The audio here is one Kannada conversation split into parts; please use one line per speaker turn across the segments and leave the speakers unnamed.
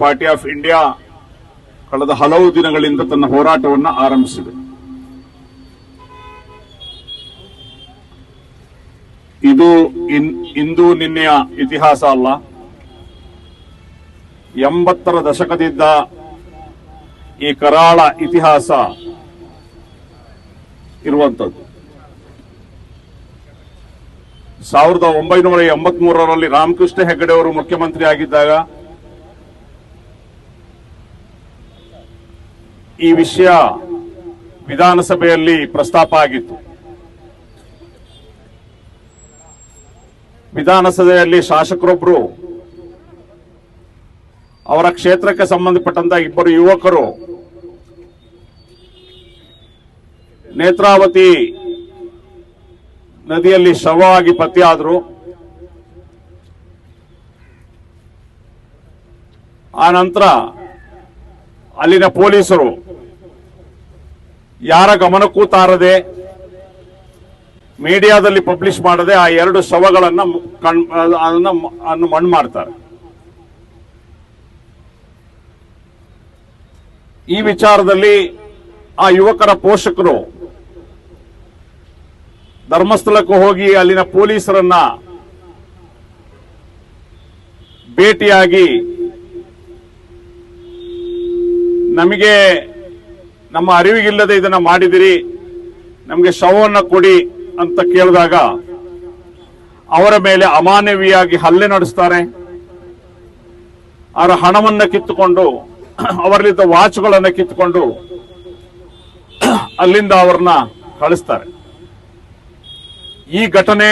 ಪಾರ್ಟಿ ಆಫ್ ಇಂಡಿಯಾ ಕಳೆದ ಹಲವು ದಿನಗಳಿಂದ ತನ್ನ ಹೋರಾಟವನ್ನು ಆರಂಭಿಸಿದೆ. ಇದು ಇಂದು ನಿನ್ನೆಯ ಇತಿಹಾಸ ಅಲ್ಲ. ಎಂಬತ್ತರ ದಶಕದಿಂದ ಈ ಕರಾಳ ಇತಿಹಾಸ ಇರುವಂತದ್ದು ಸಾವಿರದ ಒಂಬೈನೂರ ಎಂಬತ್ಮೂರರಲ್ಲಿ ರಾಮಕೃಷ್ಣ ಹೆಗ್ಗಡೆ ಅವರು ಮುಖ್ಯಮಂತ್ರಿ ಆಗಿದ್ದಾಗ ಈ ವಿಷಯ ವಿಧಾನಸಭೆಯಲ್ಲಿ ಪ್ರಸ್ತಾಪ ಆಗಿತ್ತು. ವಿಧಾನಸಭೆಯಲ್ಲಿ ಶಾಸಕರೊಬ್ಬರು ಅವರ ಕ್ಷೇತ್ರಕ್ಕೆ ಸಂಬಂಧಪಟ್ಟಂತ ಇಬ್ಬರು ಯುವಕರು, ನೇತ್ರಾವತಿ ನದಿಯಲ್ಲಿ ಶವವಾಗಿ ಪತ್ತೆಯಾದರು. ಆ ನಂತರ ಅಲ್ಲಿನ ಪೊಲೀಸರು ಯಾರ ಗಮನಕ್ಕೂ ತಾರದೆ ಮೀಡಿಯಾದಲ್ಲಿ ಪಬ್ಲಿಷ್ ಮಾಡದೆ ಆ ಎರಡು ಶವಗಳನ್ನು ಕಣ್ ಅದನ್ನು ಮಣ್ಣು ಮಾಡ್ತಾರೆ ಈ ವಿಚಾರದಲ್ಲಿ ಆ ಯುವಕರ ಪೋಷಕರು ಧರ್ಮಸ್ಥಳಕ್ಕೆ ಹೋಗಿ ಅಲ್ಲಿನ ಪೊಲೀಸರನ್ನ ಭೇಟಿಯಾಗಿ ನಮಗೆ ನಮ್ಮ ಅರಿವಿಗಿಲ್ಲದೆ ಇದನ್ನ ಮಾಡಿದಿರಿ, ನಮಗೆ ಶವವನ್ನು ಕೊಡಿ ಅಂತ ಕೇಳಿದಾಗ ಅವರ ಮೇಲೆ ಅಮಾನವೀಯಾಗಿ ಹಲ್ಲೆ ನಡೆಸ್ತಾರೆ. ಅವರ ಹಣವನ್ನ ಕಿತ್ತುಕೊಂಡು, ಅವರಲ್ಲಿದ್ದ ವಾಚ್ಗಳನ್ನ ಕಿತ್ತುಕೊಂಡು ಅಲ್ಲಿಂದ ಅವರನ್ನ ಕಳಿಸ್ತಾರೆ. ಈ ಘಟನೆ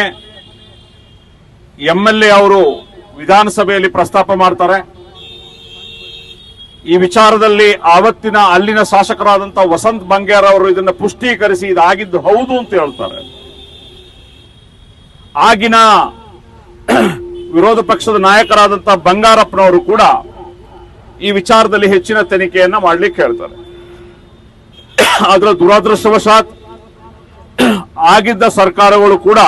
ಎಂ ಎಲ್ ಎ ಅವರು ವಿಧಾನಸಭೆಯಲ್ಲಿ ಪ್ರಸ್ತಾಪ ಮಾಡ್ತಾರೆ. ಈ ವಿಚಾರದಲ್ಲಿ ಆವತ್ತಿನ ಅಲ್ಲಿನ ಶಾಸಕರಾದಂಥ ವಸಂತ್ ಬಂಗೇರ್ ಅವರು ಇದನ್ನ ಪುಷ್ಟೀಕರಿಸಿ ಇದಾಗಿದ್ದು ಹೌದು ಅಂತ ಹೇಳ್ತಾರೆ. ಆಗಿನ ವಿರೋಧ ಪಕ್ಷದ ನಾಯಕರಾದಂತ ಬಂಗಾರಪ್ಪನವರು ಕೂಡ ಈ ವಿಚಾರದಲ್ಲಿ ಹೆಚ್ಚಿನ ತನಿಖೆಯನ್ನ ಮಾಡ್ಲಿಕ್ಕೆ ಹೇಳ್ತಾರೆ. ಆದ್ರೆ ದುರಾದೃಷ್ಟವಶಾತ್ ಆಗಿದ್ದ ಸರ್ಕಾರಗಳು ಕೂಡ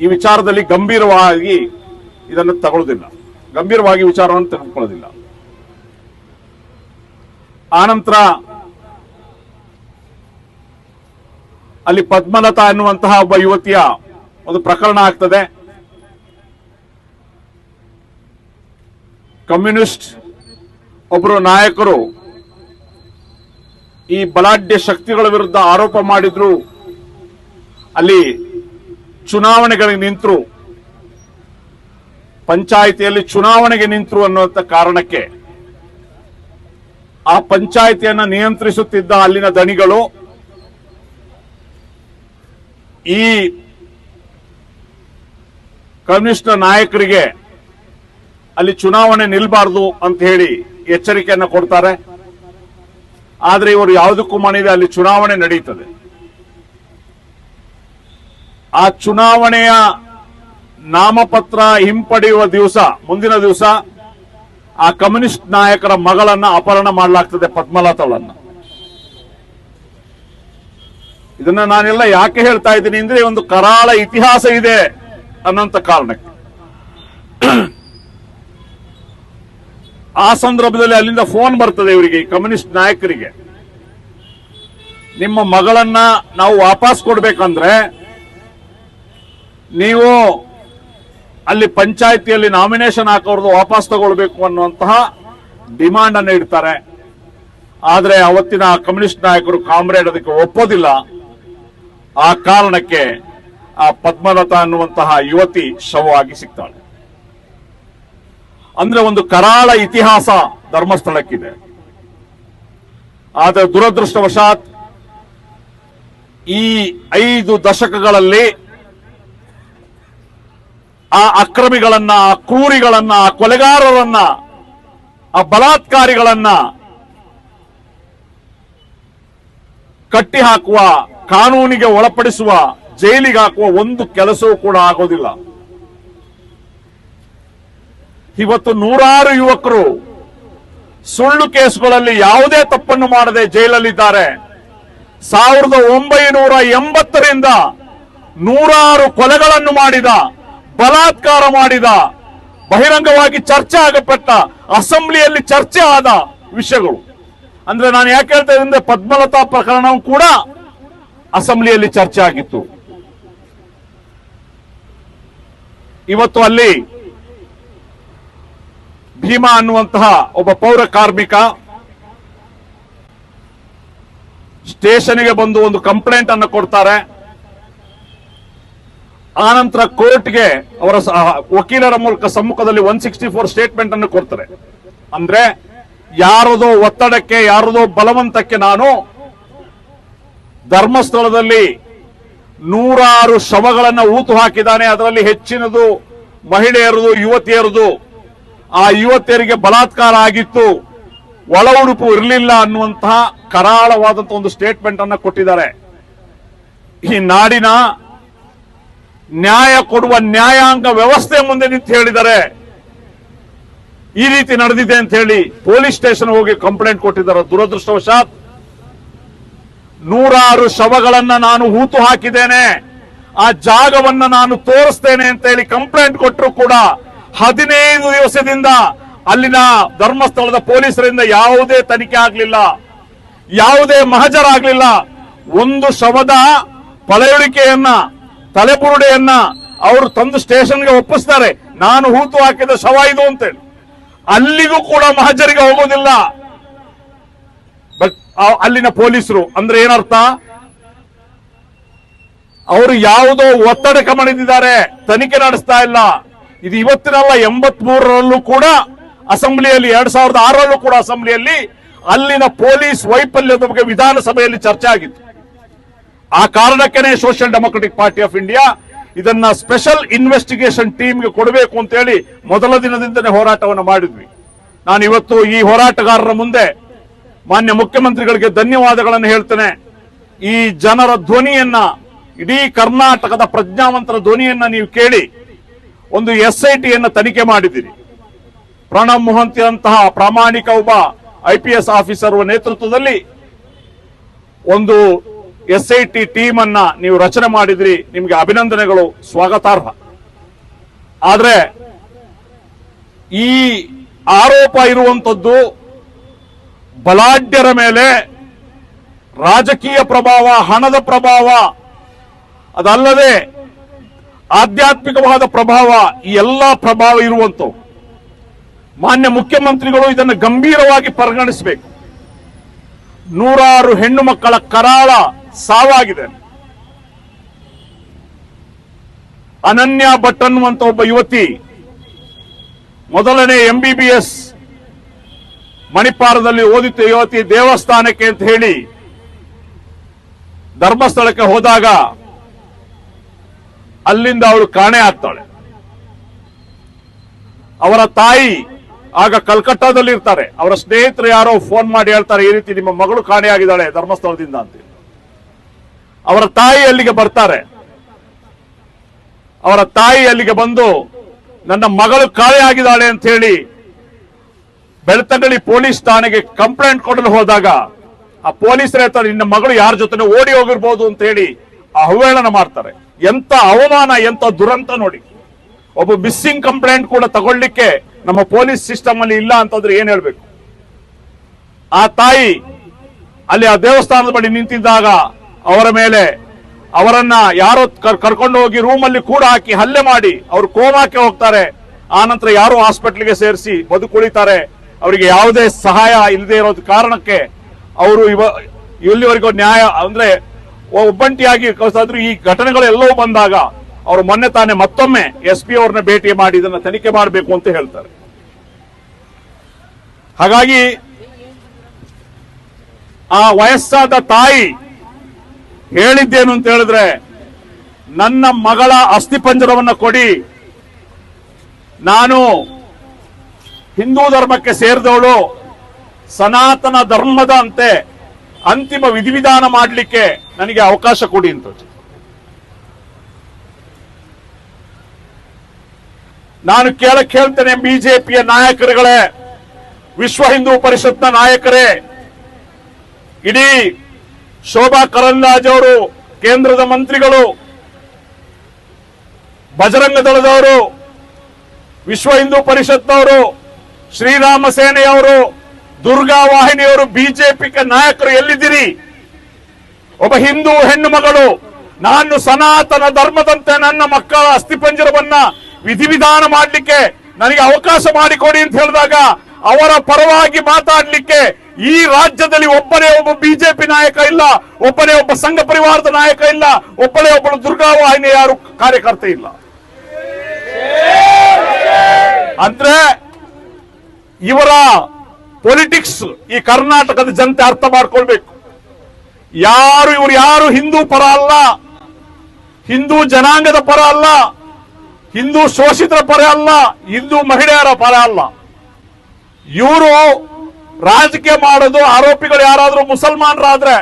ಈ ವಿಚಾರದಲ್ಲಿ ಗಂಭೀರವಾಗಿ ಇದನ್ನು ತಗೊಳ್ಳೋದಿಲ್ಲ ಗಂಭೀರವಾಗಿ ವಿಚಾರವನ್ನು ತೆಗೆದುಕೊಳ್ಳೋದಿಲ್ಲ. ಆನಂತರ ಅಲ್ಲಿ ಪದ್ಮಲತಾ ಎನ್ನುವಂತಹ ಒಬ್ಬ ಯುವತಿಯ ಒಂದು ಪ್ರಕರಣ ಆಗ್ತದೆ. ಕಮ್ಯುನಿಸ್ಟ್ ಒಬ್ಬರು ನಾಯಕರು ಈ ಬಲಾಢ್ಯ ಶಕ್ತಿಗಳ ವಿರುದ್ಧ ಆರೋಪ ಮಾಡಿದ್ರು. ಅಲ್ಲಿ ಚುನಾವಣೆಗಳಿಗೆ ನಿಂತರು. ಪಂಚಾಯಿತಿಯಲ್ಲಿ ಚುನಾವಣೆಗೆ ನಿಂತರು ಅನ್ನುವಂಥ ಕಾರಣಕ್ಕೆ ಆ ಪಂಚಾಯಿತಿಯನ್ನ ನಿಯಂತ್ರಿಸುತ್ತಿದ್ದ ಅಲ್ಲಿನ ದಣಿಗಳು ಈ ಕಮ್ಯುನಿಸ್ಟ್ ನಾಯಕರಿಗೆ ಅಲ್ಲಿ ಚುನಾವಣೆ ನಿಲ್ಬಾರ್ದು ಅಂತ ಹೇಳಿ ಎಚ್ಚರಿಕೆಯನ್ನು ಕೊಡ್ತಾರೆ. ಆದರೆ ಇವರು ಯಾವುದಕ್ಕೂ ಮಾಡಿದೆ ಅಲ್ಲಿ ಚುನಾವಣೆ ನಡೆಯುತ್ತದೆ ಆ ಚುನಾವಣೆಯ ನಾಮಪತ್ರ ಹಿಂಪಡೆಯುವ ದಿವಸ, ಮುಂದಿನ ದಿವಸ ಆ ಕಮ್ಯುನಿಸ್ಟ್ ನಾಯಕರ ಮಗಳನ್ನ ಅಪಹರಣ ಮಾಡಲಾಗ್ತದೆ ಪದ್ಮಲತಾಳನ್ನ ಇದನ್ನ ನಾನೆಲ್ಲ ಯಾಕೆ ಹೇಳ್ತಾ ಇದ್ದೀನಿ ಅಂದ್ರೆ ಒಂದು ಕರಾಳ ಇತಿಹಾಸ ಇದೆ ಅನ್ನೋಂಥ ಕಾರಣಕ್ಕೆ. ಆ ಸಂದರ್ಭದಲ್ಲಿ ಅಲ್ಲಿಂದ ಫೋನ್ ಬರ್ತದೆ ಇವರಿಗೆ ಕಮ್ಯುನಿಸ್ಟ್ ನಾಯಕರಿಗೆ. ನಿಮ್ಮ ಮಗಳನ್ನ ನಾವು ವಾಪಸ್ ಕೊಡ್ಬೇಕಂದ್ರೆ, ನೀವು ಅಲ್ಲಿ ಪಂಚಾಯತಿಯಲ್ಲಿ ನಾಮಿನೇಷನ್ ಹಾಕೋರ್ದು ವಾಪಸ್ ತಗೊಳ್ಬೇಕು ಅನ್ನುವಂತಹ ಡಿಮಾಂಡ್ ಅನ್ನು ಇಡ್ತಾರೆ. ಆದ್ರೆ ಅವತ್ತಿನ ಕಮ್ಯುನಿಸ್ಟ್ ನಾಯಕರು ಕಾಮ್ರೇಡ್ ಅದಕ್ಕೆ ಒಪ್ಪೋದಿಲ್ಲ. ಆ ಕಾರಣಕ್ಕೆ ಆ ಪದ್ಮಲತಾ ಅನ್ನುವಂತಹ ಯುವತಿ ಶವವಾಗಿ ಸಿಗ್ತಾಳೆ. ಅಂದ್ರೆ ಒಂದು ಕರಾಳ ಇತಿಹಾಸ ಧರ್ಮಸ್ಥಳಕ್ಕಿದೆ. ಆದರೆ ದುರದೃಷ್ಟವಶಾತ್ ಈ ಐದು ದಶಕಗಳಲ್ಲಿ ಆ ಅಕ್ರಮಿಗಳನ್ನ, ಆ ಕ್ರೂರಿಗಳನ್ನ, ಆ ಕೊಲೆಗಾರರನ್ನ, ಆ ಬಲಾತ್ಕಾರಿಗಳನ್ನ ಕಟ್ಟಿ ಹಾಕುವ ಕಾನೂನಿಗೆ ಒಳಪಡಿಸುವ, ಜೈಲಿಗೆ ಹಾಕುವ ಒಂದು ಕೆಲಸವೂ ಕೂಡ ಆಗೋದಿಲ್ಲ. ಇವತ್ತು ನೂರಾರು ಯುವಕರು ಸುಳ್ಳು ಕೇಸುಗಳಲ್ಲಿ ಯಾವುದೇ ತಪ್ಪನ್ನು ಮಾಡದೆ ಜೈಲಲ್ಲಿದ್ದಾರೆ. ಸಾವಿರದ ಒಂಬೈನೂರ ಎಂಬತ್ತರಿಂದ ನೂರಾರು ಕೊಲೆಗಳನ್ನು ಮಾಡಿದ ಬಲಾತ್ಕಾರ ಮಾಡಿದ, ಬಹಿರಂಗವಾಗಿ ಚರ್ಚೆ ಆಗಪಟ್ಟ ಅಸೆಂಬ್ಲಿಯಲ್ಲಿ ಚರ್ಚೆ ಆದ ವಿಷಯಗಳು. ಅಂದ್ರೆ ನಾನು ಯಾಕೆ ಹೇಳ್ತಾ ಇದ್ದೆ ಪದ್ಮಲತಾ ಪ್ರಕರಣವೂ ಕೂಡ ಅಸೆಂಬ್ಲಿಯಲ್ಲಿ ಚರ್ಚೆ ಆಗಿತ್ತು. ಇವತ್ತು ಅಲ್ಲಿ ಭೀಮಾ ಅನ್ನುವಂತಹ ಒಬ್ಬ ಪೌರ ಕಾರ್ಮಿಕ ಸ್ಟೇಷನ್ಗೆ ಬಂದು ಒಂದು ಕಂಪ್ಲೇಂಟ್ ಅನ್ನು ಕೊಡ್ತಾರೆ. ಆನಂತರ ಕೋರ್ಟ್ಗೆ ಅವರ ವಕೀಲರ ಮೂಲಕ ಸಮ್ಮುಖದಲ್ಲಿ ಒನ್ ಸಿಕ್ಸ್ಟಿ ಫೋರ್ ಸ್ಟೇಟ್ಮೆಂಟ್ ಅನ್ನು ಕೊಡ್ತಾರೆ. ಅಂದ್ರೆ ಯಾರದೋ ಒತ್ತಡಕ್ಕೆ, ಯಾರದೋ ಬಲವಂತಕ್ಕೆ ನಾನು ಧರ್ಮಸ್ಥಳದಲ್ಲಿ ನೂರಾರು ಶವಗಳನ್ನ ಊತು ಹಾಕಿದ್ದಾನೆ. ಅದರಲ್ಲಿ ಹೆಚ್ಚಿನದು ಮಹಿಳೆಯರದು, ಯುವತಿಯರದು. ಆ ಯುವತಿಯರಿಗೆ ಬಲಾತ್ಕಾರ ಆಗಿತ್ತು. ಒಳ ಉಡುಪು ಇರಲಿಲ್ಲ ಅನ್ನುವಂತಹ ಕರಾಳವಾದಂತಹ ಒಂದು ಸ್ಟೇಟ್ಮೆಂಟ್ ಅನ್ನ ಕೊಟ್ಟಿದ್ದಾರೆ. ಈ ನಾಡಿನ ನ್ಯಾಯ ಕೊಡುವ ನ್ಯಾಯಾಂಗ ವ್ಯವಸ್ಥೆ ಮುಂದೆ ನಿಂತು ಹೇಳಿದ್ದಾರೆ. ಈ ರೀತಿ ನಡೆದಿದೆ ಅಂತ ಹೇಳಿ ಪೊಲೀಸ್ ಸ್ಟೇಷನ್ ಹೋಗಿ ಕಂಪ್ಲೇಂಟ್ ಕೊಟ್ಟಿದ್ದಾರೆ. ದುರದೃಷ್ಟವಶಾತ್ ನೂರಾರು ಶವಗಳನ್ನ ನಾನು ಹೂತು ಹಾಕಿದ್ದೇನೆ. ಆ ಜಾಗವನ್ನ ನಾನು ತೋರಿಸ್ತೇನೆ ಅಂತ ಹೇಳಿ ಕಂಪ್ಲೇಂಟ್ ಕೊಟ್ಟರು ಕೂಡ ಹದಿನೈದು ದಿವಸದಿಂದ ಅಲ್ಲಿನ ಧರ್ಮಸ್ಥಳದ ಪೊಲೀಸರಿಂದ ಯಾವುದೇ ತನಿಖೆ ಆಗಲಿಲ್ಲ. ಯಾವುದೇ ಮಹಜರಾಗಲಿಲ್ಲ. ಒಂದು ಶವದ ಪಳೆಯುಳಿಕೆಯನ್ನ ತಲೆಬುರುಡೆಯನ್ನ ಅವರು ತಂದು ಸ್ಟೇಷನ್ಗೆ ಒಪ್ಪಿಸ್ತಾರೆ. ನಾನು ಹೂತು ಹಾಕಿದ ಶವ ಇದು ಅಂತೇಳಿ. ಅಲ್ಲಿಗೂ ಕೂಡ ಮಹಜರಿಗೆ ಹೋಗೋದಿಲ್ಲ ಬಟ್ ಅಲ್ಲಿನ ಪೊಲೀಸರು, ಅಂದ್ರೆ ಏನರ್ಥ? ಅವರು ಯಾವುದೋ ಒತ್ತಡಕ್ಕೆ ಮಣಿದಿದ್ದಾರೆ, ತನಿಖೆ ನಡೆಸ್ತಾ ಇಲ್ಲ. ಇದು ಇವತ್ತಿನಲ್ಲ ಎಂಬತ್ ಮೂರರಲ್ಲೂ ಕೂಡ ಅಸೆಂಬ್ಲಿಯಲ್ಲಿ, ಎರಡ್ ಸಾವಿರದ ಆರರಲ್ಲೂ ಕೂಡ ಅಸೆಂಬ್ಲಿಯಲ್ಲಿ ಅಲ್ಲಿನ ಪೊಲೀಸ್ ವೈಫಲ್ಯದ ಬಗ್ಗೆ ವಿಧಾನಸಭೆಯಲ್ಲಿ ಚರ್ಚೆ ಆಗಿತ್ತು. ಆ ಕಾರಣಕ್ಕೇನೆ social democratic party of India ಇದನ್ನ ಸ್ಪೆಷಲ್ ಇನ್ವೆಸ್ಟಿಗೇಷನ್ ಟೀಮ್ಗೆ ಕೊಡಬೇಕು ಅಂತ ಹೇಳಿ ಮೊದಲ ದಿನದಿಂದನೇ ಹೋರಾಟವನ್ನು ಮಾಡಿದ್ವಿ. ನಾನು ಇವತ್ತು ಈ ಹೋರಾಟಗಾರರ ಮುಂದೆ ಮಾನ್ಯ ಮುಖ್ಯಮಂತ್ರಿಗಳಿಗೆ ಧನ್ಯವಾದಗಳನ್ನು ಹೇಳ್ತೇನೆ. ಈ ಜನರ ಧ್ವನಿಯನ್ನ, ಇಡೀ ಕರ್ನಾಟಕದ ಪ್ರಜ್ಞಾವಂತರ ಧ್ವನಿಯನ್ನ ನೀವು ಕೇಳಿ ಒಂದು ಎಸ್ ಐ ಟಿಯನ್ನು ತನಿಖೆ ಮಾಡಿದ್ದೀರಿ. ಪ್ರಣಬ್ ಮೊಹಂತಿ ಅಂತಹ ಪ್ರಾಮಾಣಿಕ ಒಬ್ಬ ಐ ಪಿ ಎಸ್ ಆಫೀಸರ್ ನೇತೃತ್ವದಲ್ಲಿ ಒಂದು ಎಸ್ ಐ ಟಿ ಟೀಮ್ ಅನ್ನ ನೀವು ರಚನೆ ಮಾಡಿದ್ರಿ, ನಿಮಗೆ ಅಭಿನಂದನೆಗಳು, ಸ್ವಾಗತಾರ್ಹ. ಆದ್ರೆ, ಈ ಆರೋಪ ಇರುವಂತದ್ದು ಬಲಾಢ್ಯರ ಮೇಲೆ ರಾಜಕೀಯ ಪ್ರಭಾವ, ಹಣದ ಪ್ರಭಾವ, ಅದಲ್ಲದೆ ಆಧ್ಯಾತ್ಮಿಕವಾದ ಪ್ರಭಾವ, ಈ ಎಲ್ಲ ಪ್ರಭಾವ ಇರುವಂತವು ಮಾನ್ಯ ಮುಖ್ಯಮಂತ್ರಿಗಳು ಇದನ್ನು ಗಂಭೀರವಾಗಿ ಪರಿಗಣಿಸಬೇಕು. ನೂರಾರು ಹೆಣ್ಣು ಮಕ್ಕಳ ಕರಾಳ ಸಾವಾಗಿದೆ. ಅನನ್ಯ ಭಟ್ ಅನ್ನುವಂತ ಒಬ್ಬ ಯುವತಿ ಮೊದಲನೇ ಎಂಬಿಬಿಎಸ್ ಮಣಿಪಾಲದಲ್ಲಿ ಓದಿತ್ತು, ಯುವತಿ ದೇವಸ್ಥಾನಕ್ಕೆ ಅಂತ ಹೇಳಿ ಧರ್ಮಸ್ಥಳಕ್ಕೆ ಹೋದಾಗ ಅಲ್ಲಿಂದ ಅವಳು ಕಾಣೆ ಆಗ್ತಾಳೆ. ಅವರ ತಾಯಿ ಆಗ ಕಲ್ಕಟ್ಟಾದಲ್ಲಿ ಇರ್ತಾರೆ ಅವರ ಸ್ನೇಹಿತರು ಯಾರೋ ಫೋನ್ ಮಾಡಿ ಹೇಳ್ತಾರೆ, ಈ ರೀತಿ ನಿಮ್ಮ ಮಗಳು ಕಾಣೆಯಾಗಿದ್ದಾಳೆ ಧರ್ಮಸ್ಥಳದಿಂದ ಅಂತ ಅವರ ತಾಯಿ ಅಲ್ಲಿಗೆ ಬರ್ತಾರೆ. ಅವರ ತಾಯಿ ಅಲ್ಲಿಗೆ ಬಂದು, ನನ್ನ ಮಗಳು ಕಾಣೆಯಾಗಿದ್ದಾಳೆ ಅಂತ ಹೇಳಿ, ಬೆಳ್ತಂಗಡಿ ಪೊಲೀಸ್ ಠಾಣೆಗೆ ಕಂಪ್ಲೇಂಟ್ ಕೊಡಲು ಹೋದಾಗ, ಆ ಪೊಲೀಸರು ಹೇಳ್ತಾರೆ, ನಿನ್ನ ಮಗಳು ಯಾರ ಜೊತೆ ಓಡಿ ಹೋಗಿರ್ಬೋದು ಅಂತ ಹೇಳಿ ಅವಹೇಳನ ಮಾಡ್ತಾರೆ. ಎಂತ ಅವಮಾನ ಎಂತ ದುರಂತ ನೋಡಿ. ಒಬ್ಬ ಮಿಸ್ಸಿಂಗ್ ಕಂಪ್ಲೇಂಟ್ ಕೂಡ ತಗೊಳ್ಳಿಕ್ಕೆ ನಮ್ಮ ಪೊಲೀಸ್ ಸಿಸ್ಟಮ್ ಅಲ್ಲಿ ಇಲ್ಲ ಅಂತಂದ್ರೆ ಏನ್ ಹೇಳ್ಬೇಕು? ಆ ತಾಯಿ ಅಲ್ಲಿ ಆ ದೇವಸ್ಥಾನದ ಬಳಿ ನಿಂತಿದ್ದಾಗ ಅವರ ಮೇಲೆ ಅವರನ್ನ ಯಾರೋ ಕರ್- ಕರ್ಕೊಂಡು ಹೋಗಿ ರೂಮಲ್ಲಿ ಕೂಡ ಹಾಕಿ ಹಲ್ಲೆ ಮಾಡಿ ಅವರು ಕೋಮಾಕ್ಕೆ ಹೋಗ್ತಾರೆ. ಆ ನಂತರ ಯಾರು ಹಾಸ್ಪಿಟ್ಲಿಗೆ ಸೇರಿಸಿ ಬದುಕುಳಿತಾರೆ. ಅವರಿಗೆ ಯಾವುದೇ ಸಹಾಯ ಇಲ್ಲದೆ ಇರೋದ್ ಕಾರಣಕ್ಕೆ ಅವರು ಇವ, ಇಲ್ಲಿವರೆಗೂ ನ್ಯಾಯ ಅಂದ್ರೆ ಒಬ್ಬಂಟಿಯಾಗಿ ಕಳಿಸಾದ್ರು ಈ ಘಟನೆಗಳೆಲ್ಲವೂ ಬಂದಾಗ ಅವರು ಮೊನ್ನೆ ತಾನೇ ಮತ್ತೊಮ್ಮೆ ಎಸ್ ಪಿ ಅವ್ರನ್ನ ಭೇಟಿ ಮಾಡಿ ಇದನ್ನ ತನಿಖೆ ಮಾಡಬೇಕು ಅಂತ ಹೇಳ್ತಾರೆ. ಹಾಗಾಗಿ ಆ ವಯಸ್ಸಾದ ತಾಯಿ ಹೇಳಿದ್ದೇನು ಅಂತ ಹೇಳಿದ್ರೆ, ನನ್ನ ಮಗಳ ಅಸ್ಥಿಪಂಜರವನ್ನು ಕೊಡಿ. ನಾನು ಹಿಂದೂ ಧರ್ಮಕ್ಕೆ ಸೇರಿದವಳು. ಸನಾತನ ಧರ್ಮದ ಅಂತೆ ಅಂತಿಮ ವಿಧಿವಿಧಾನ ಮಾಡಲಿಕ್ಕೆ ನನಗೆ ಅವಕಾಶ ಕೊಡಿ ಅಂತ ನಾನು ಕೇಳಕ್ ಹೇಳ್ತೇನೆ ಬಿಜೆಪಿಯ ನಾಯಕರುಗಳೇ, ವಿಶ್ವ ಹಿಂದೂ ಪರಿಷತ್ನ ನಾಯಕರೇ, ಇಡೀ ಶೋಭಾ ಕರಂದ್ಲಾಜೆ ಅವರು, ಕೇಂದ್ರದ ಮಂತ್ರಿಗಳು, ಬಜರಂಗ ದಳದವರು, ವಿಶ್ವ ಹಿಂದೂ ಪರಿಷತ್ನವರು, ಶ್ರೀರಾಮ ಸೇನೆಯವರು ದುರ್ಗಾ ವಾಹಿನಿಯವರು ಬಿಜೆಪಿ ನಾಯಕರು ಎಲ್ಲಿದ್ದೀರಿ? ಒಬ್ಬ ಹಿಂದೂ ಹೆಣ್ಣು ಮಗಳು, ನಾನು ಸನಾತನ ಧರ್ಮದಂತೆ ನನ್ನ ಮಕ್ಕಳ ಅಸ್ಥಿಪಂಜರವನ್ನ ವಿಧಿವಿಧಾನ ಮಾಡಲಿಕ್ಕೆ ನನಗೆ ಅವಕಾಶ ಮಾಡಿಕೊಡಿ ಅಂತ ಹೇಳಿದಾಗ ಅವರ ಪರವಾಗಿ ಮಾತಾಡಲಿಕ್ಕೆ ಈ ರಾಜ್ಯದಲ್ಲಿ ಒಬ್ಬನೇ ಒಬ್ಬ ಬಿಜೆಪಿ ನಾಯಕ ಇಲ್ಲ, ಒಬ್ಬನೇ ಒಬ್ಬ ಸಂಘ ಪರಿವಾರದ ನಾಯಕ ಇಲ್ಲ, ಒಬ್ಬನೇ ಒಬ್ಬಳು ದುರ್ಗಾ ವಾಹಿನಿ ಯಾರು ಕಾರ್ಯಕರ್ತ ಇಲ್ಲ. ಅಂದ್ರೆ ಇವರ ಪೊಲಿಟಿಕ್ಸ್ ಈ ಕರ್ನಾಟಕದ ಜನತೆ ಅರ್ಥ ಮಾಡ್ಕೊಳ್ಬೇಕು. ಯಾರು ಇವರು ಯಾರು ಹಿಂದೂ ಪರ ಅಲ್ಲ, ಹಿಂದೂ ಜನಾಂಗದ ಪರ ಅಲ್ಲ, ಹಿಂದೂ ಶೋಷಿತರ ಪರ ಅಲ್ಲ, ಹಿಂದೂ ಮಹಿಳೆಯರ ಪರ ಅಲ್ಲ. ಇವರು ರಾಜಕೀಯ ಮಾಡೋದು, ಆರೋಪಿಗಳು ಯಾರಾದ್ರೂ ಮುಸಲ್ಮಾನರಾದ್ರೆ,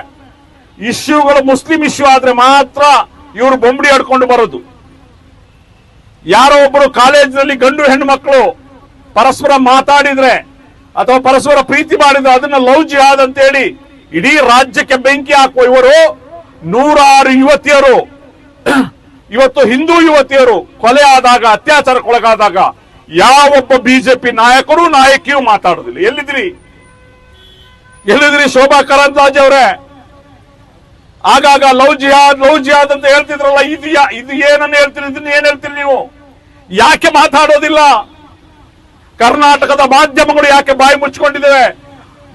ಇಶ್ಯೂಗಳು ಮುಸ್ಲಿಂ ಇಶ್ಯೂ ಆದ್ರೆ ಮಾತ್ರ ಇವರು ಬೊಂಬಡಿ ಆಡ್ಕೊಂಡು ಬರೋದು. ಯಾರೋ ಒಬ್ಬರು ಕಾಲೇಜಿನಲ್ಲಿ ಗಂಡು ಹೆಣ್ಣು ಮಕ್ಕಳು ಪರಸ್ಪರ ಮಾತಾಡಿದ್ರೆ ಅಥವಾ ಪರಸ್ಪರ ಪ್ರೀತಿ ಮಾಡಿದ್ರೆ ಅದನ್ನ ಲವ್ ಜಿಹಾದ್ ಅಂತ ಹೇಳಿ ಇಡೀ ರಾಜ್ಯಕ್ಕೆ ಬೆಂಕಿ ಹಾಕುವ ಇವರು ನೂರಾರು ಯುವತಿಯರು. ಇವತ್ತು ಹಿಂದೂ ಯುವತಿಯರು ಕೊಲೆ ಆದಾಗ, ಅತ್ಯಾಚಾರಕ್ಕೊಳಗಾದಾಗ ಯಾವೊಬ್ಬ ಬಿಜೆಪಿ ನಾಯಕರು ನಾಯಕಿಯೂ ಮಾತಾಡೋದಿಲ್ಲ. ಎಲ್ಲಿದ್ರಿ ಎಲ್ಲಿದ್ರಿ ಶೋಭಾ ಕರಂದ್ಲಾಜ್ ಅವರೇ? ಆಗಾಗ ಲವ್ ಜಿಹಾದ್ ಲವ್ ಜಿಹಾದ್ ಅಂತ ಹೇಳ್ತಿದ್ರಲ್ಲ ಇದಿಯಾ ಇದು ಏನನ್ನ ಹೇಳ್ತೀರಿ? ಇದನ್ನ ಏನ್ ಹೇಳ್ತೀರಿ ನೀವು? ಯಾಕೆ ಮಾತಾಡೋದಿಲ್ಲ? ಕರ್ನಾಟಕದ ಮಾಧ್ಯಮಗಳು ಯಾಕೆ ಬಾಯಿ ಮುಚ್ಚಿಕೊಂಡಿದ್ದೇವೆ?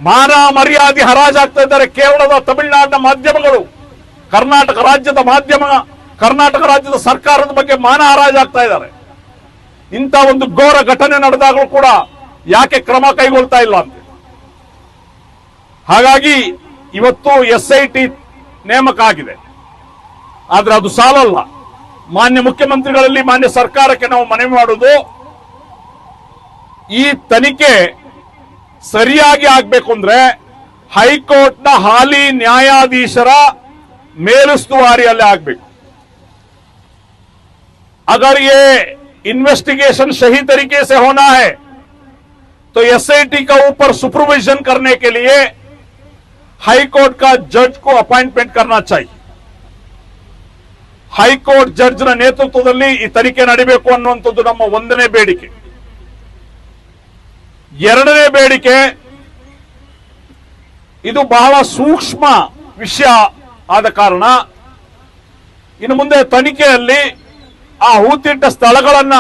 ಮಾನ ಮರ್ಯಾದೆ ಹರಾಜಾಗ್ತಾ ಇದ್ದಾರೆ ಕೇರಳದ ತಮಿಳುನಾಡಿನ ಮಾಧ್ಯಮಗಳು. ಕರ್ನಾಟಕ ರಾಜ್ಯದ ಮಾಧ್ಯಮ, ಕರ್ನಾಟಕ ರಾಜ್ಯದ ಸರ್ಕಾರದ ಬಗ್ಗೆ ಮಾನ ಹರಾಜಾಗ್ತಾ ಇದ್ದಾರೆ. ಇಂಥ ಒಂದು ಘೋರ ಘಟನೆ ನಡೆದಾಗಲೂ ಕೂಡ ಯಾಕೆ ಕ್ರಮ ಕೈಗೊಳ್ತಾ ಇಲ್ಲ ಅಂತ. ಹಾಗಾಗಿ ಇವತ್ತು ಎಸ್ ಐ ಟಿ ನೇಮಕ ಆಗಿದೆ. ಆದ್ರೆ ಅದು ಸಾಲಲ್ಲ. ಮಾನ್ಯ ಮುಖ್ಯಮಂತ್ರಿಗಳಲ್ಲಿ ಮಾನ್ಯ ಸರ್ಕಾರಕ್ಕೆ ನಾವು ಮನವಿ ಮಾಡುವುದು ಈ ತನಿಖೆ ಸರಿಯಾಗಿ ಆಗ್ಬೇಕು ಅಂದ್ರೆ ಹೈಕೋರ್ಟ್ನ ಹಾಲಿ ನ್ಯಾಯಾಧೀಶರ ಮೇಲುಸ್ತುವಾರಿಯಲ್ಲೇ ಆಗ್ಬೇಕು. ಅಗರ್ इन्वेस्टिगेशन सही तरीके से होना है तो एसआईटी का ऊपर सुपरविजन करने के लिए हाईकोर्ट का जज को अपॉइंटमेंट करना चाहिए ಹೈಕೋರ್ಟ್ ಜಡ್ಜ್ನ ನೇತೃತ್ವದಲ್ಲಿ ಈ ತನಿಖೆ ನಡೀಬೇಕು ಅನ್ನುವಂಥದ್ದು ನಮ್ಮ ಒಂದನೇ ಬೇಡಿಕೆ ಎರಡನೇ ಬೇಡಿಕೆ ಇದು ಬಹಳ ಸೂಕ್ಷ್ಮ ವಿಷಯ ಆದ ಕಾರಣ ಇನ್ನು ಮುಂದೆ ತನಿಖೆಯಲ್ಲಿ ಆ ಹೂತಿಟ್ಟ ಸ್ಥಳಗಳನ್ನ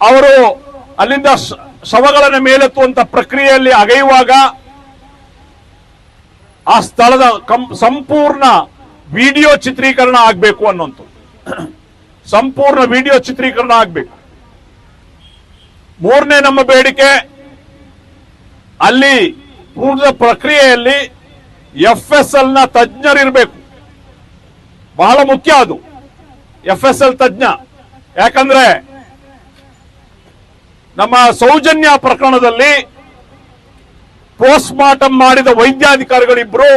ಅವರು ಅಲ್ಲಿಂದ ಶವಗಳನ್ನು ಮೇಲೆತ್ತುವಂತ ಪ್ರಕ್ರಿಯೆಯಲ್ಲಿ ಅಗೆಯುವಾಗ ಆ ಸ್ಥಳದ ಸಂಪೂರ್ಣ ವಿಡಿಯೋ ಚಿತ್ರೀಕರಣ ಆಗಬೇಕು ಅನ್ನೋಂಥ ಸಂಪೂರ್ಣ ವಿಡಿಯೋ ಚಿತ್ರೀಕರಣ ಆಗಬೇಕು. ಮೂರನೇ ನಮ್ಮ ಬೇಡಿಕೆ, ಅಲ್ಲಿ ಪೂರ್ಣ ಪ್ರಕ್ರಿಯೆಯಲ್ಲಿ ಎಫ್ ಎಸ್ ಎಲ್ನ ತಜ್ಞರಿರಬೇಕು. ಬಹಳ ಮುಖ್ಯ ಅದು. ಎಫ್ ಎಸ್ ಎಲ್ ತಜ್ಞ. ಯಾಕಂದ್ರೆ ನಮ್ಮ ಸೌಜನ್ಯ ಪ್ರಕರಣದಲ್ಲಿ ಪೋಸ್ಟ್ ಮಾರ್ಟಮ್ ಮಾಡಿದ ವೈದ್ಯಾಧಿಕಾರಿಗಳಿಬ್ರು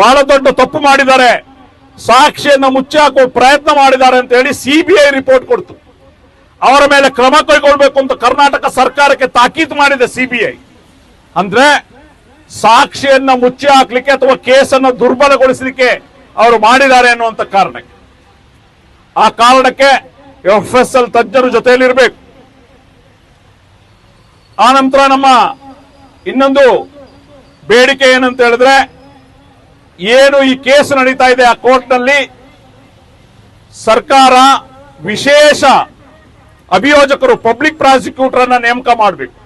ಬಹಳ ದೊಡ್ಡ ತಪ್ಪು ಮಾಡಿದ್ದಾರೆ. ಸಾಕ್ಷಿಯನ್ನು ಮುಚ್ಚಾಕೋ ಪ್ರಯತ್ನ ಮಾಡಿದ್ದಾರೆ ಅಂತ ಹೇಳಿ ಸಿಬಿಐ ರಿಪೋರ್ಟ್ ಕೊಡ್ತು. ಅವರ ಮೇಲೆ ಕ್ರಮ ಕೈಗೊಳ್ಳಬೇಕು ಅಂತ ಕರ್ನಾಟಕ ಸರ್ಕಾರಕ್ಕೆ ತಾಕೀತು ಮಾಡಿದೆ ಸಿಬಿಐ ಅಂದ್ರೆ ಸಾಕ್ಷಿಯನ್ನ ಮುಚ್ಚಿ ಹಾಕ್ಲಿಕ್ಕೆ ಅಥವಾ ಕೇಸನ್ನು ದುರ್ಬಲಗೊಳಿಸಲಿಕ್ಕೆ ಅವರು ಮಾಡಿದ್ದಾರೆ ಅನ್ನುವಂತ ಕಾರಣಕ್ಕೆ. ಆ ಕಾರಣಕ್ಕೆ ಎಫ್ ಎಸ್ ಎಲ್ ತಜ್ಞರು ಜೊತೆಯಲ್ಲಿರಬೇಕು. ಆ ನಂತರ ನಮ್ಮ ಇನ್ನೊಂದು ಬೇಡಿಕೆ ಏನಂತ ಹೇಳಿದ್ರೆ, ಏನು ಈ ಕೇಸ್ ನಡೀತಾ ಇದೆ ಆ ಕೋರ್ಟ್ನಲ್ಲಿ, ಸರ್ಕಾರ ವಿಶೇಷ ಅಭಿಯೋಜಕರು, ಪಬ್ಲಿಕ್ ಪ್ರಾಸಿಕ್ಯೂಟರ್ ಅನ್ನ ನೇಮಕ ಮಾಡಬೇಕು.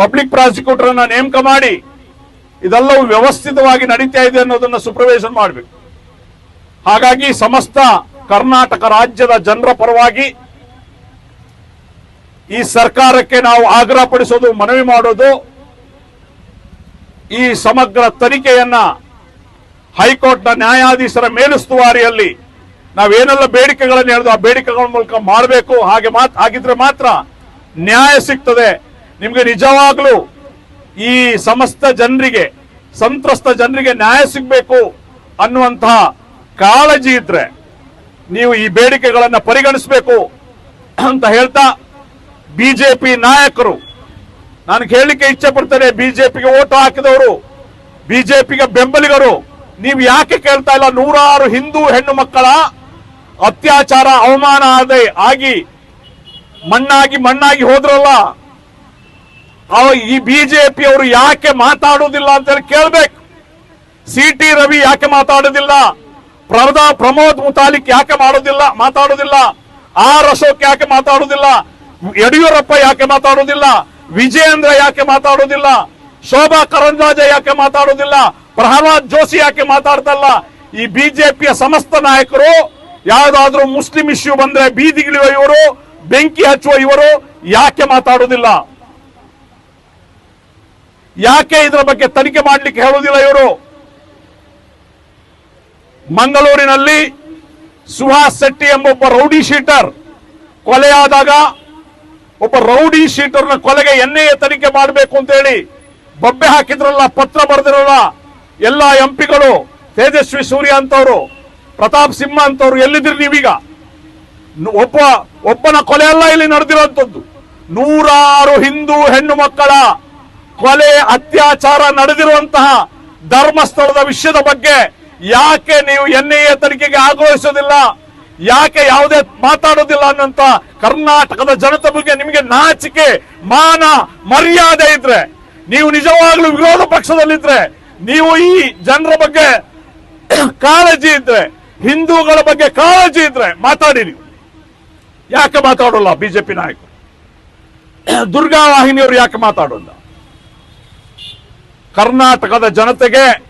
ಪಬ್ಲಿಕ್ ಪ್ರಾಸಿಕ್ಯೂಟರ್ ಅನ್ನ ನೇಮಕ ಮಾಡಿ ಇದೆಲ್ಲವೂ ವ್ಯವಸ್ಥಿತವಾಗಿ ನಡೀತಾ ಇದೆ ಅನ್ನೋದನ್ನ ಸೂಪರ್ವೈಸನ್ ಮಾಡಬೇಕು. ಹಾಗಾಗಿ ಸಮಸ್ತ ಕರ್ನಾಟಕ ರಾಜ್ಯದ ಜನರ ಪರವಾಗಿ ಈ ಸರ್ಕಾರಕ್ಕೆ ನಾವು ಆಗ್ರಹ ಪಡಿಸೋದು, ಮನವಿ ಮಾಡೋದು, ಈ ಸಮಗ್ರ ತನಿಖೆಯನ್ನ ಹೈಕೋರ್ಟ್ನ ನ್ಯಾಯಾಧೀಶರ ಮೇಲುಸ್ತುವಾರಿಯಲ್ಲಿ ನಾವೇನೆಲ್ಲ ಬೇಡಿಕೆಗಳನ್ನು ಹೇಳಿದ್ರು ಆ ಬೇಡಿಕೆಗಳ ಮೂಲಕ ಮಾಡಬೇಕು, ಹಾಗೆ ಮಾತ್ ಆಗಿದ್ರೆ ಮಾತ್ರ ನ್ಯಾಯ ಸಿಗ್ತದೆ. ನಿಮಗೆ ನಿಜವಾಗ್ಲೂ ಈ ಸಮಸ್ತ ಜನರಿಗೆ, ಸಂತ್ರಸ್ತ ಜನರಿಗೆ ನ್ಯಾಯ ಸಿಗಬೇಕು ಅನ್ನುವಂತಹ ಕಾಳಜಿ ಇದ್ರೆ ನೀವು ಈ ಬೇಡಿಕೆಗಳನ್ನು ಪರಿಗಣಿಸಬೇಕು ಅಂತ ಹೇಳ್ತಾ ಬಿಜೆಪಿ ನಾಯಕರು. ನಾನು ಹೇಳಲಿಕ್ಕೆ ಇಚ್ಛೆ ಪಡ್ತೇನೆ, ಬಿಜೆಪಿಗೆ ಓಟು ಹಾಕಿದವರು, ಬಿಜೆಪಿಗೆ ಬೆಂಬಲಿಗರು. ನೀವು ಯಾಕೆ ಕೇಳ್ತಾ ಇಲ್ಲ, ನೂರಾರು ಹಿಂದೂ ಹೆಣ್ಣು ಮಕ್ಕಳ ಅತ್ಯಾಚಾರ, ಅವಮಾನ ಆದ ಆಗಿ, ಮಣ್ಣಾಗಿ ಮಣ್ಣಾಗಿ ಹೋದ್ರಲ್ಲ? ಈ ಬಿಜೆಪಿ ಅವರು ಯಾಕೆ ಮಾತಾಡುವುದಿಲ್ಲ ಅಂತ ಹೇಳಿ ಕೇಳ್ಬೇಕು. ಸಿ ಟಿ ರವಿ ಯಾಕೆ ಮಾತಾಡುದಿಲ್ಲ? ಪ್ರಮದ ಪ್ರಮೋದ್ ಮುತಾಲಿಕ್ ಯಾಕೆ ಮಾಡೋದಿಲ್ಲ, ಮಾತಾಡೋದಿಲ್ಲ? ಆರ್ ಅಶೋಕ್ ಯಾಕೆ ಮಾತಾಡೋದಿಲ್ಲ? ಯಡಿಯೂರಪ್ಪ ಯಾಕೆ ಮಾತಾಡೋದಿಲ್ಲ? ವಿಜಯೇಂದ್ರ ಯಾಕೆ ಮಾತಾಡೋದಿಲ್ಲ? ಶೋಭಾ ಕರಂದ್ಲಾಜೆ ಯಾಕೆ ಮಾತಾಡೋದಿಲ್ಲ? ಪ್ರಹ್ಲಾದ್ ಜೋಶಿ ಯಾಕೆ ಮಾತಾಡ್ತಲ್ಲ ಈ ಬಿಜೆಪಿಯ ಸಮಸ್ತ ನಾಯಕರು, ಯಾವ್ದಾದ್ರೂ ಮುಸ್ಲಿಂ ಇಶ್ಯೂ ಬಂದ್ರೆ ಬೀದಿಗಿಳಿಯುವ ಇವರು, ಬೆಂಕಿ ಹಚ್ಚುವ ಇವರು ಯಾಕೆ ಮಾತಾಡೋದಿಲ್ಲ? ಯಾಕೆ ಇದರ ಬಗ್ಗೆ ತನಿಖೆ ಮಾಡಲಿಕ್ಕೆ ಹೇಳುವುದಿಲ್ಲ ಇವರು? ಮಂಗಳೂರಿನಲ್ಲಿ ಸುಹಾಸ್ ಶೆಟ್ಟಿ ಎಂಬ ಒಬ್ಬ ರೌಡಿ ಶೀಟರ್ ಕೊಲೆಯಾದಾಗ ಒಬ್ಬ ರೌಡಿ ಶೀಟರ್ನ ಕೊಲೆಗೆ ಎನ್ಐಎ ತನಿಖೆ ಮಾಡಬೇಕು ಅಂತ ಹೇಳಿ ಬೊಬ್ಬೆ ಹಾಕಿದ್ರಲ್ಲ, ಪತ್ರ ಬರೆದಿರಲ್ಲ, ಎಲ್ಲ ಎಂಪಿಗಳು ತೇಜಸ್ವಿ ಸೂರ್ಯ ಅಂತವರು, ಪ್ರತಾಪ್ ಸಿಂಹ ಅಂತವ್ರು ಎಲ್ಲಿದ್ರಿ ನೀವೀಗ? ಒಬ್ಬ, ಒಬ್ಬನ ಕೊಲೆ ಅಲ್ಲ ಇಲ್ಲಿ ನಡೆದಿರುವಂತದ್ದು ನೂರಾರು ಹಿಂದೂ ಹೆಣ್ಣು ಮಕ್ಕಳ ಕೊಲೆ ಅತ್ಯಾಚಾರ ನಡೆದಿರುವಂತಹ ಧರ್ಮಸ್ಥಳದ ವಿಷಯದ ಬಗ್ಗೆ ಯಾಕೆ ನೀವು ಎನ್ಐಎ ತನಿಖೆಗೆ ಆಗ್ರಹಿಸೋದಿಲ್ಲ ಯಾಕೆ ಯಾವುದೇ ಮಾತಾಡೋದಿಲ್ಲ ಅನ್ನಂತ ಕರ್ನಾಟಕದ ಜನತೆ ಬಗ್ಗೆ ನಿಮಗೆ ನಾಚಿಕೆ, ಮಾನ, ಮರ್ಯಾದೆ ಇದ್ರೆ, ನೀವು ನಿಜವಾಗ್ಲೂ ವಿರೋಧ ಪಕ್ಷದಲ್ಲಿದ್ರೆ, ನೀವು ಈ ಜನರ ಬಗ್ಗೆ ಕಾಳಜಿ ಇದ್ರೆ, ಹಿಂದೂಗಳ ಬಗ್ಗೆ ಕಾಳಜಿ ಇದ್ರೆ ಮಾತಾಡಿ ನೀವು. ಯಾಕೆ ಮಾತಾಡೋಲ್ಲ ಬಿಜೆಪಿ ನಾಯಕರು? ದುರ್ಗಾ ವಾಹಿನಿಯವರು ಯಾಕೆ ಮಾತಾಡೋಲ್ಲ? ಕರ್ನಾಟಕದ ಜನತೆಗೆ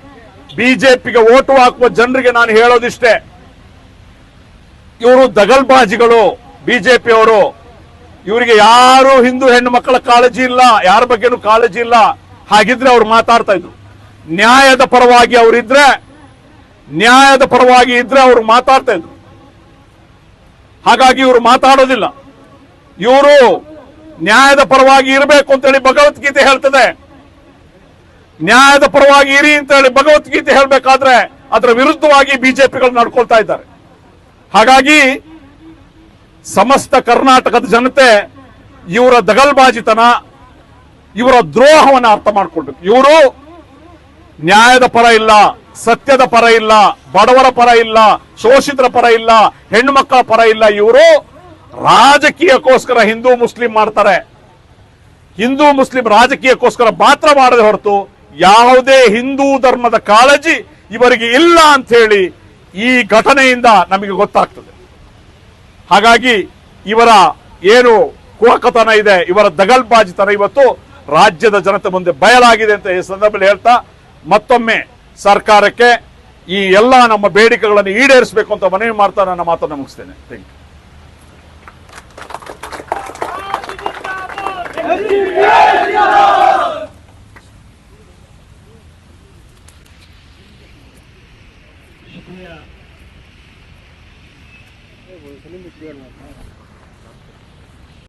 ಬಿಜೆಪಿಗೆ ಓಟು ಹಾಕುವ ಜನರಿಗೆ ನಾನು ಹೇಳೋದಿಷ್ಟೇ. ಇವರು ದಗಲ್ಬಾಜಿಗಳು, ಬಿಜೆಪಿ ಅವರು. ಇವರಿಗೆ ಯಾರು ಹಿಂದೂ ಹೆಣ್ಣು ಮಕ್ಕಳ ಕಾಳಜಿ ಇಲ್ಲ, ಯಾರ ಬಗ್ಗೆನೂ ಕಾಳಜಿ ಇಲ್ಲ. ಹಾಗಿದ್ರೆ ಅವ್ರು ಮಾತಾಡ್ತಾ ಇದ್ರು. ನ್ಯಾಯದ ಪರವಾಗಿ ಅವರಿದ್ರೆ ನ್ಯಾಯದ ಪರವಾಗಿ ಇದ್ರೆ ಅವ್ರು ಮಾತಾಡ್ತಾ ಇದ್ರು. ಹಾಗಾಗಿ ಇವರು ಮಾತಾಡೋದಿಲ್ಲ. ಇವರು ನ್ಯಾಯದ ಪರವಾಗಿ ಇರಬೇಕು ಅಂತೇಳಿ ಭಗವದ್ಗೀತೆ ಹೇಳ್ತದೆ. ನ್ಯಾಯದ ಪರವಾಗಿ ಇರಿ ಅಂತ ಹೇಳಿ ಭಗವದ್ಗೀತೆ ಹೇಳಬೇಕಾದ್ರೆ ಅದರ ವಿರುದ್ಧವಾಗಿ ಬಿಜೆಪಿಗಳು ನಡ್ಕೊಳ್ತಾ ಇದ್ದಾರೆ. ಹಾಗಾಗಿ ಸಮಸ್ತ ಕರ್ನಾಟಕದ ಜನತೆ ಇವರ ದಗಲ್ಬಾಜಿತನ, ಇವರ ದ್ರೋಹವನ್ನು ಅರ್ಥ ಮಾಡ್ಕೊಳ್ಬೇಕು. ಇವರು ನ್ಯಾಯದ ಪರ ಇಲ್ಲ, ಸತ್ಯದ ಪರ ಇಲ್ಲ, ಬಡವರ ಪರ ಇಲ್ಲ, ಶೋಷಿತರ ಪರ ಇಲ್ಲ ಹೆಣ್ಣು ಮಕ್ಕಳ ಪರ ಇಲ್ಲ, ಇವರು ರಾಜಕೀಯಕ್ಕೋಸ್ಕರ ಹಿಂದೂ ಮುಸ್ಲಿಂ ಮಾಡ್ತಾರೆ. ಹಿಂದೂ ಮುಸ್ಲಿಂ ರಾಜಕೀಯಕ್ಕೋಸ್ಕರ ಮಾತ್ರ ಮಾಡದೆ ಹೊರತು ಯಾವುದೇ ಹಿಂದೂ ಧರ್ಮದ ಕಾಳಜಿ ಇವರಿಗೆ ಇಲ್ಲ ಅಂತ ಹೇಳಿ ಈ ಘಟನೆಯಿಂದ ನಮಗೆ ಗೊತ್ತಾಗ್ತದೆ. ಹಾಗಾಗಿ ಇವರ ಏನು ಕುಹಕತನ ಇದೆ, ಇವರ ದಗಲ್ಬಾಜಿತನ ಇವತ್ತು ರಾಜ್ಯದ ಜನತೆ ಮುಂದೆ ಬಯಲಾಗಿದೆ ಅಂತ ಈ ಸಂದರ್ಭದಲ್ಲಿ ಹೇಳ್ತಾ ಮತ್ತೊಮ್ಮೆ ಸರ್ಕಾರಕ್ಕೆ ಈ ಎಲ್ಲ ನಮ್ಮ ಬೇಡಿಕೆಗಳನ್ನು ಈಡೇರಿಸಬೇಕು ಅಂತ ಮನವಿ ಮಾಡ್ತಾ ನನ್ನ ಮಾತನ್ನು ಮುಗಿಸ್ತೇನೆ. Thank you